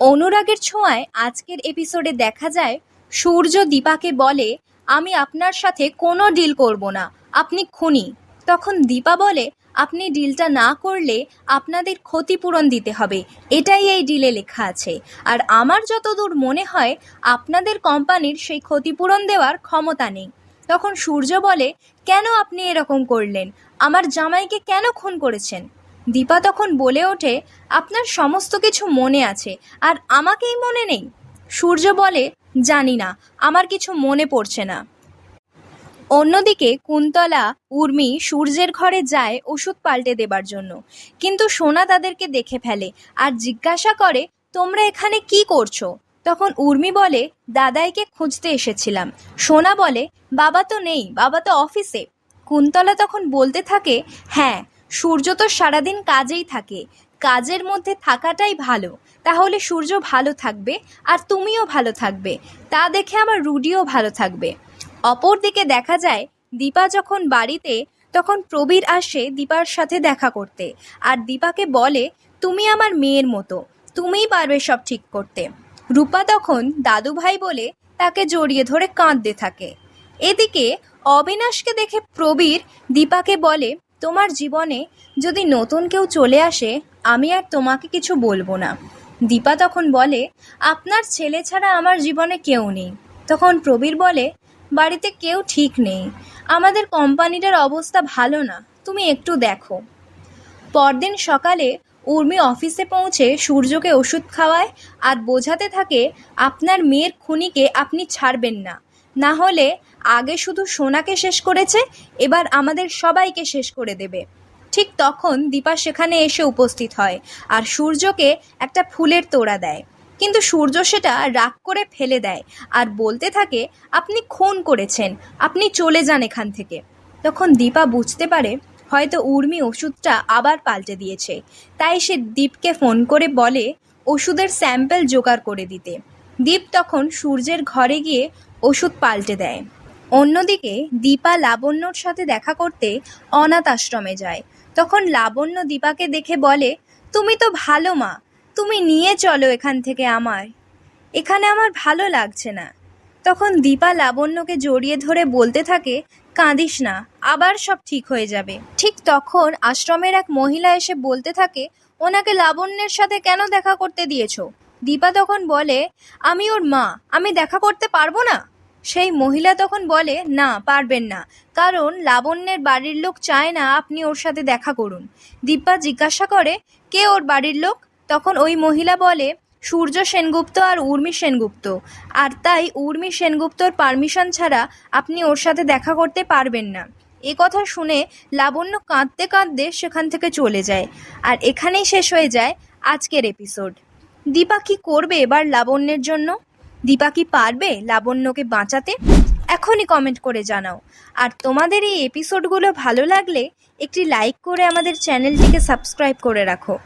অনুরাগের ছোঁয়ায় আজকের এপিসোডে দেখা যায়, সূর্য দীপাকে বলে, আমি আপনার সাথে কোনো ডিল করব না, আপনি খুনি। তখন দীপা বলে, আপনি ডিলটা না করলে আপনাদের ক্ষতিপূরণ দিতে হবে। এটাই এই ডিলে লেখা আছে। আর আমার যতদূর মনে হয়, আপনাদের কোম্পানির সেই ক্ষতিপূরণ দেওয়ার ক্ষমতা নেই। তখন সূর্য বলে, কেন আপনি এরকম করলেন? আমার জামাইকে কেন খুন করেছেন? দীপা তখন বলে ওঠে, আপনার সমস্ত কিছু মনে আছে, আর আমাকেই মনে নেই? সূর্য বলে, জানি না, আমার কিছু মনে পড়ছে না। অন্যদিকে কুন্তলা, উর্মি সূর্যের ঘরে যায় ওষুধ পাল্টে দেবার জন্য। কিন্তু সোনা তাদেরকে দেখে ফেলে আর জিজ্ঞাসা করে, তোমরা এখানে কি করছ? তখন উর্মি বলে, দাদাইকে খুঁজতে এসেছিলাম। সোনা বলে, বাবা তো নেই, বাবা তো অফিসে। কুন্তলা তখন বলতে থাকে হ্যাঁ সূর্য তো সারাদিন কাজেই থাকে। কাজের মধ্যে থাকাটাই ভালো। তাহলে সূর্য ভালো থাকবে আর তুমিও ভালো থাকবে। তা দেখে আমার রুডিও ভালো থাকবে। অপরদিকে দেখা যায়, দীপা যখন বাড়িতে, তখন প্রবীর আসে দীপার সাথে দেখা করতে। আর দীপাকে বলে, তুমি আমার মেয়ের মতো। তুমিই পারবে সব ঠিক করতে। রূপা তখন দাদু ভাই বলে তাকে জড়িয়ে ধরে কাঁদতে থাকে। এদিকে অবিনাশকে দেখে প্রবীর দীপাকে বলে তোমার জীবনে যদি নতুন কেউ চলে আসে, আমি আর তোমাকে কিছু বলব না। দীপা তখন বলে, আপনার ছেলে ছাড়া আমার জীবনে কেউ নেই। তখন প্রবীর বলে, বাড়িতে কেউ ঠিক নেই। আমাদের কোম্পানিটার অবস্থা ভালো না। তুমি একটু দেখো। পরদিন সকালে উর্মি অফিসে পৌঁছে সূর্যকে ওষুধ খাওয়ায় আর বোঝাতে থাকে, আপনার মেয়ের খুনিকে আপনি ছাড়বেন না। না হলে আগে শুধু সোনাকে শেষ করেছে, এবার আমাদের সবাইকে শেষ করে দেবে। ঠিক তখন দীপা সেখানে এসে উপস্থিত হয় আর সূর্যকে একটা ফুলের তোড়া দেয়। কিন্তু সূর্য সেটা রাগ করে ফেলে দেয় আর বলতে থাকে, আপনি খুন করেছেন, আপনি চলে যান এখান থেকে। তখন দীপা বুঝতে পারে, হয়তো উর্মি ওষুধটা আবার পাল্টে দিয়েছে। তাই সে দীপকে ফোন করে বলে, ওষুধের স্যাম্পেল জোগাড় করে দিতে। দীপ তখন সূর্যের ঘরে গিয়ে ওষুধ পাল্টে দেয়। অন্যদিকে দীপা লাবণ্যর সাথে দেখা করতে অনাথ আশ্রমে যায়। তখন লাবণ্য দীপাকে দেখে বলে, তুমি তো ভালো মা, তুমি নিয়ে চলো এখান থেকে আমার। এখানে আমার ভালো লাগছে না। তখন দীপা লাবণ্যকে জড়িয়ে ধরে বলতে থাকে, কাঁদিস না, আবার সব ঠিক হয়ে যাবে। ঠিক তখন আশ্রমের এক মহিলা এসে বলতে থাকে, ওনাকে লাবণ্যের সাথে কেন দেখা করতে দিয়েছ? দীপা তখন বলে, আমি ওর মা, আমি দেখা করতে পারব না? সেই মহিলা তখন বলে, না, পারবেন না, কারণ লাবণ্যের বাড়ির লোক চায় না আপনি ওর সাথে দেখা করুন। দীপা জিজ্ঞাসা করে, কে ওর বাড়ির লোক? তখন ওই মহিলা বলে, সূর্য সেনগুপ্ত আর উর্মি সেনগুপ্ত। আর তাই উর্মি সেনগুপ্তর পারমিশন ছাড়া আপনি ওর সাথে দেখা করতে পারবেন না। এ কথা শুনে লাবণ্য কাঁদতে কাঁদতে সেখান থেকে চলে যায়। আর এখানেই শেষ হয়ে যায় আজকের এপিসোড। দীপা কি করবে এবার লাবণ্যের জন্য? দীপা কি পারবে লাবণ্যকে বাঁচাতে? এখনই কমেন্ট করে জানাও। আর তোমাদের এই এপিসোডগুলো ভালো লাগলে একটি লাইক করে আমাদের চ্যানেলটিকে সাবস্ক্রাইব করে রাখো।